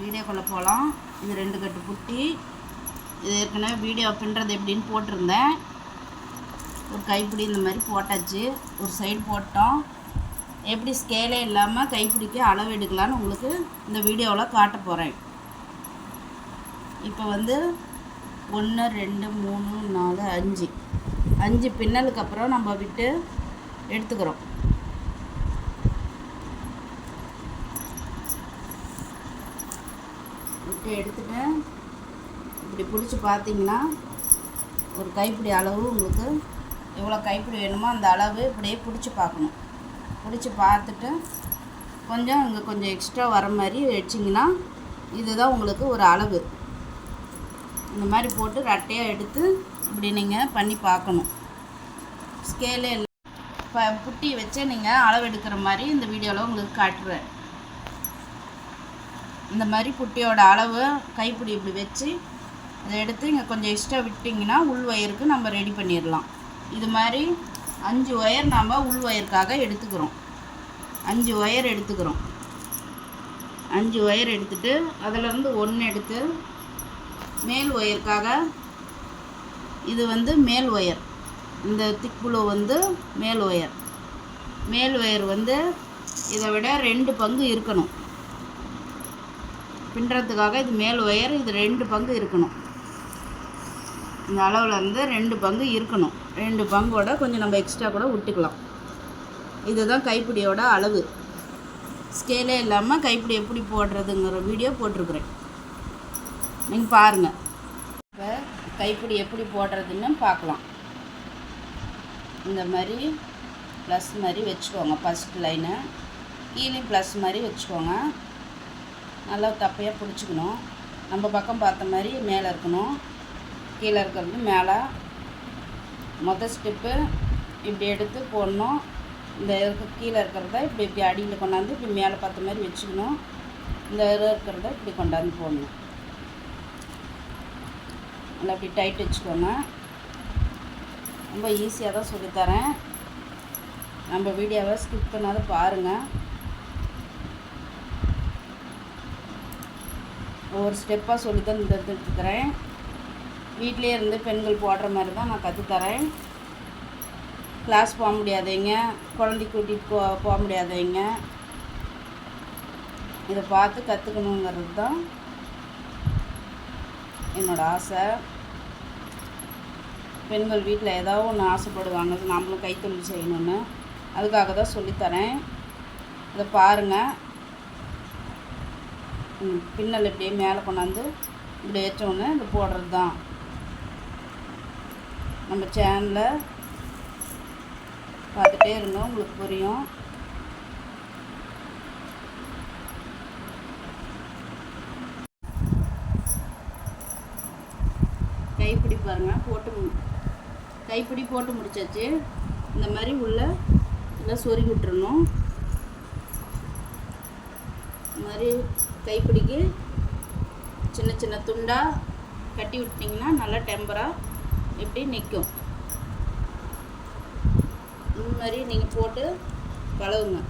வீடியோக்குள்ளே போகலாம் இது ரெண்டு கட்டு புட்டி. இது ஏற்கனவே வீடியோ பின்னுறது எப்படின்னு போட்டிருந்தேன். ஒரு கைப்பிடி இந்த மாதிரி போட்டாச்சு. ஒரு சைடு போட்டோம். எப்படி ஸ்கேலே இல்லாமல் கைப்பிடிக்கு அளவு எடுக்கலான்னு உங்களுக்கு இந்த வீடியோவில் காட்ட போகிறேன் இப்போ வந்து ஒன்று ரெண்டு மூணு நாலு அஞ்சு. அஞ்சு பின்னலுக்கு அப்புறம் நம்ம விட்டு எடுத்துக்கிறோம். விட்டு எடுத்துட்டு இப்படி பிடிச்சி பார்த்தீங்கன்னா ஒரு கைப்பிடி அளவு உங்களுக்கு எவ்வளோ கைப்பிடி வேணுமோ அந்த அளவு இப்படியே பிடிச்சி பார்க்கணும். பிடிச்சி பார்த்துட்டு கொஞ்சம் இங்கே கொஞ்சம் எக்ஸ்ட்ரா வர மாதிரி வச்சிங்கன்னா இதுதான் உங்களுக்கு ஒரு அளவு. இந்த மாதிரி போட்டு ரட்டையாக எடுத்து இப்படி நீங்கள் பண்ணி பார்க்கணும். ஸ்கேலே இல்லை இப்போ புட்டி வச்சு நீங்கள் அளவு எடுக்கிற மாதிரி இந்த வீடியோவில் உங்களுக்கு காட்டுறேன். இந்த மாதிரி புட்டியோட அளவு கைப்பிடி இப்படி வச்சு அதை எடுத்து இங்கே கொஞ்சம் எக்ஸ்ட்ரா விட்டிங்கன்னா உள் ஒயருக்கு நம்ம ரெடி பண்ணிடலாம். இது மாதிரி அஞ்சு ஒயர் நாம் உள் ஒயருக்காக எடுத்துக்கிறோம். அஞ்சு ஒயர் எடுத்துக்கிறோம். அஞ்சு ஒயர் எடுத்துட்டு அதிலேருந்து ஒன்று எடுத்து மேல் ஒயருக்காக இது வந்து மேல் ஒயர் இந்த திக்குழு வந்து மேல் ஒயர் மேல் ஒயர் வந்து இதை விட ரெண்டு பங்கு இருக்கணும். பின்னுறதுக்காக இது மேல் ஒயர் இது ரெண்டு பங்கு இருக்கணும். இந்த அளவில் வந்து ரெண்டு பங்கு இருக்கணும். ரெண்டு பங்கோட கொஞ்சம் நம்ம எக்ஸ்ட்ரா கூட விட்டுக்கலாம் இதுதான் கைப்பிடியோட அளவு. ஸ்கேலே இல்லாமல் கைப்பிடி எப்படி போடுறதுங்கிற வீடியோ போட்டிருக்குறேன். நீங்கள் பாருங்கள் இப்போ கைப்பிடி எப்படி போடுறதுன்னு பார்க்கலாம். இந்த மாதிரி ப்ளஸ் மாதிரி வச்சுக்கோங்க. ஃபஸ்ட் லைனை கீழே ப்ளஸ் மாதிரி வச்சுக்கோங்க. நல்லா தப்பையாக பிடிச்சிக்கணும். நம்ம பக்கம் பார்த்த மாதிரி மேலே இருக்கணும். கீழே இருக்கிறது மேலே. மொதல் ஸ்டெப்பு இப்படி எடுத்து போடணும். இந்த இருக்க கீழே இருக்கிறத இப்படி இப்படி அடியில் கொண்டாந்து இப்படி மேலே பார்த்த மாதிரி வச்சுக்கணும். இந்த இருக்கிறத இப்படி கொண்டாந்து போடணும். நல்லா இப்படி டைட் வச்சுக்கோங்க. ரொம்ப ஈஸியாக தான் சொல்லித்தரேன். நம்ம வீடியோவை ஸ்கிப் பண்ணாத பாருங்கள் ஒவ்வொரு ஸ்டெப்பாக சொல்லி தான் தந்துட்டுருக்கிறேன் வீட்டிலே இருந்து பெண்கள் போடுற மாதிரி தான் நான் கற்றுத்தரேன் கிளாஸ் போக முடியாதவங்க குழந்தை கூட்டிகிட்டு போ போக முடியாதவங்க இதை பார்த்து கற்றுக்கணுங்கிறது தான் என்னோடய ஆசை. பெண்கள் வீட்டில் ஏதோ ஒன்று ஆசைப்படுவாங்க நம்மளும் கைத்தொழில் செய்யணும்னு. அதுக்காக தான் சொல்லித்தரேன். இதை பாருங்கள் பின்னல் இப்படியே மேலே கொண்டாந்து இப்படி வச்சோடனே இது போடுறது தான். நம்ம சேனலில் பார்த்துட்டே இருங்க உங்களுக்கு புரியும். கைப்பிடி பாருங்கள் போட்டு கைப்பிடி போட்டு முடிச்சாச்சு. இந்த மாதிரி உள்ள எல்லாம் சொருகி விட்டுறணும். இந்த மாதிரி கைப்பிடிக்கு சின்ன சின்ன துண்டாக கட்டி விட்டிங்கன்னா நல்லா டெம்பராக எப்படி நிற்கும் இந்த மாதிரி நீங்கள் போட்டு பழகுங்க